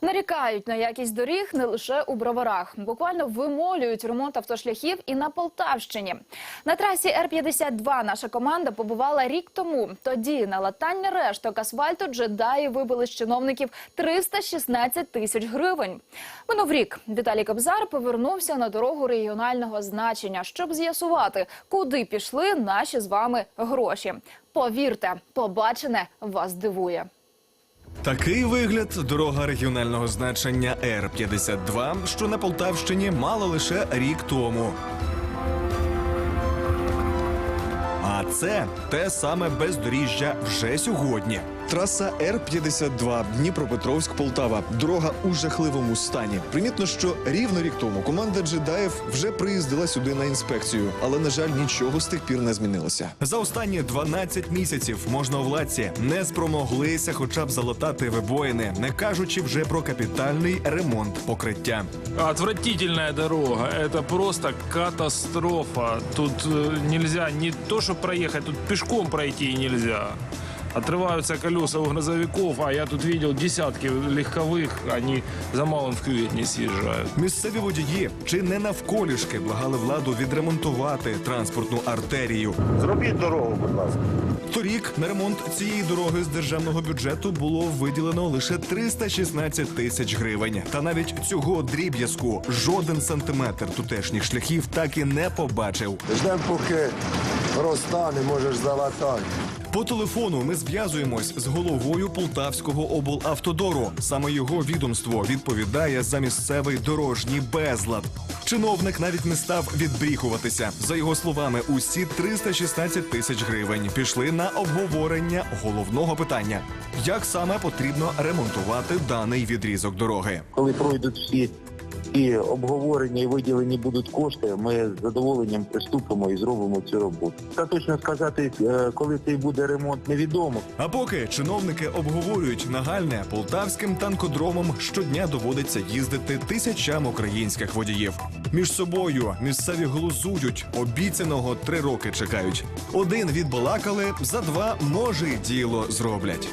Нарікають на якість доріг не лише у броварах, буквально вимолюють ремонт автошляхів і на Полтавщині. На трасі Р-52 наша команда побувала рік тому. Тоді на латання решток асфальту джедаї вибили з чиновників 316 тисяч гривень. Минув рік Віталій Кобзар повернувся на дорогу регіонального значення, щоб з'ясувати, куди пішли наші з вами гроші. Повірте, побачене вас дивує. Такий вигляд дорога регіонального значення Р-52, що на Полтавщині мала лише рік тому. А це те саме бездоріжжя вже сьогодні. Траса Р-52 Дніпропетровськ-Полтава. Дорога у жахливому стані. Примітно, що рівно рік тому команда джедаїв вже приїздила сюди на інспекцію, але на жаль, нічого з тих пір не змінилося. За останні 12 місяців можновладці не спромоглися хоча б залатати вибоїни, не кажучи вже про капітальний ремонт покриття. Отвратительная дорога. Это просто катастрофа. Тут э, нельзя не то, что проехать, тут пешком пройти нельзя Отрываются колеса у грузовиков, а я тут видел десятки легковых, они за малым в кювет не съезжают. Місцеві водії чи не навколішки благали владу відремонтувати транспортну артерію. Зробіть дорогу, будь ласка. Торік на ремонт цієї дороги з державного бюджету було виділено лише 316 тисяч гривень. Та навіть цього дріб'язку жоден сантиметр тутешніх шляхів так і не побачив. Ждемо, поки розтане, можеш залатати. По телефону ми зв'язуємось з головою Полтавського облавтодору. Саме його відомство відповідає за місцевий дорожній безлад. Чиновник навіть не став відбріхуватися. За його словами, усі 316 тисяч гривень пішли на обговорення головного питання: як саме потрібно ремонтувати даний відрізок дороги. коли пройдуть всі і обговорення і виділені будуть кошти, ми з задоволенням приступимо і зробимо цю роботу. Та точно сказати, е, коли цей буде ремонт, невідомо. А поки чиновники обговорюють нагальне полтавським танкодромом щодня доводиться їздити тисячам українських водіїв. Між собою місцеві глузують, обіцяного три роки чекають. Один відбалакали, за два може й діло зроблять.